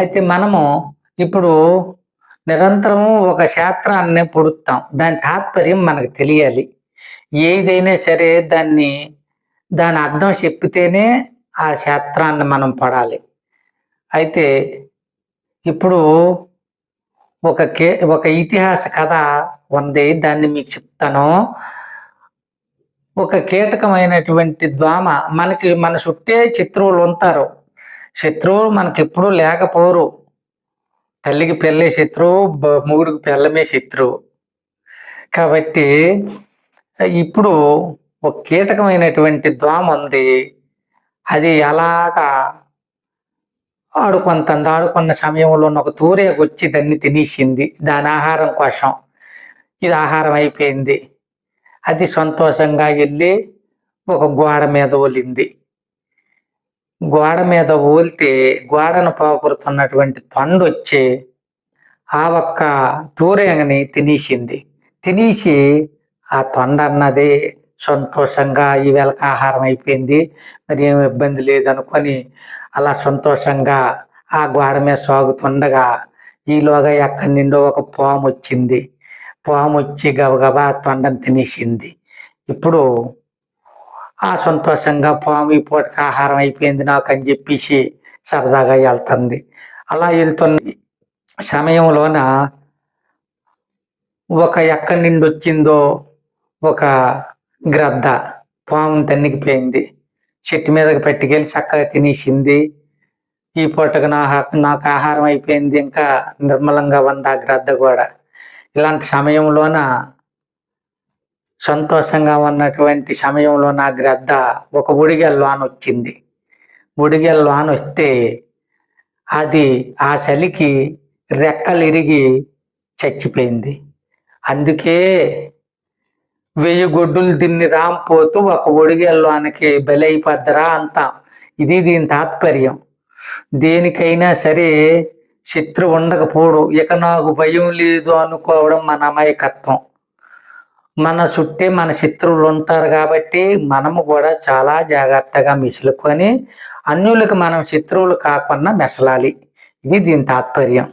అయితే మనము ఇప్పుడు నిరంతరం ఒక శాస్త్రాన్ని పొడుస్తాం దాని తాత్పర్యం మనకు తెలియాలి. ఏదైనా సరే దాన్ని దాని అర్థం చెప్పితేనే ఆ శాస్త్రాన్ని మనం పడాలి. అయితే ఇప్పుడు ఒక కే ఒక ఇతిహాస కథ ఉంది. దాన్ని మీకు చెప్తాను. ఒక కీటకమైనటువంటి ద్వామ మనకి మన చుట్టే శత్రువులు ఉంటారు. శత్రువులు మనకెప్పుడు లేకపోరు. తల్లికి పెళ్ళే శత్రువు బ- పెళ్ళమే శత్రువు. కాబట్టి ఇప్పుడు ఒక కీటకమైనటువంటి ద్వామ ఉంది. అది ఎలాగా ఆడుకుంటుంది ఆడుకున్న సమయంలో ఒక తూరేకు వచ్చి దాన్ని తినేసింది. దాని ఆహారం కోసం. ఇది ఆహారం అయిపోయింది. అది సంతోషంగా వెళ్ళి ఒక గోడ మీద ఒలింది. గోడ మీద ఓలితే గోడను పోగొడుతున్నటువంటి తొండ వచ్చి ఆ ఒక్క తూరేగని తినేసింది. తినేసి ఆ తొండ అన్నది సంతోషంగా ఈ వేళకి ఆహారం అయిపోయింది. మరి ఏం ఇబ్బంది లేదనుకొని అలా సంతోషంగా ఆ గోడ మీద సాగుతుండగా ఈలోగా ఎక్కడి నుండో ఒక పాము వచ్చింది. పాము వచ్చి గబగబా తొండను తినేసింది. ఇప్పుడు ఆ సంతోషంగా పాము ఈ పూటకి ఆహారం అయిపోయింది నాకు అని చెప్పేసి సరదాగా వెళ్తుంది. అలా వెళ్తున్న సమయంలోన ఒక ఎక్కడి నుండి వచ్చిందో ఒక గ్రద్ద పాముని తన్నికిపోయింది. చెట్టు మీదకి పెట్టుకెళ్ళి చక్కగా తినేసింది. ఈ పూటకు నా నాకు ఆహారం అయిపోయింది ఇంకా నిర్మలంగా ఉంది ఆ గ్రద్ద కూడా. ఇలాంటి సమయంలోన సంతోషంగా ఉన్నటువంటి సమయంలో నా గ్రద్ద ఒక ఉడిగెల లోన వచ్చింది. ఉడిగెల లోన వస్తే అది ఆ చలికి రెక్కలు ఇరిగి చచ్చిపోయింది. అందుకే వెయ్యి గొడ్డులు తిన్ని రాంపోతూ ఒక ఒడిగెల్లోనికి బలైపోద్దరా అంటాం ఇది దీని తాత్పర్యం. దేనికైనా సరే శత్రు ఉండకపోడు. ఇక నాకు భయం లేదు అనుకోవడం మన అమాయకత్వం. మన చుట్టే మన శత్రువులు ఉంటారు కాబట్టి మనము కూడా చాలా జాగ్రత్తగా మిసులుకొని అన్యులకు మనం శత్రువులు కాకుండా మెసలాలి. ఇది దీని తాత్పర్యం.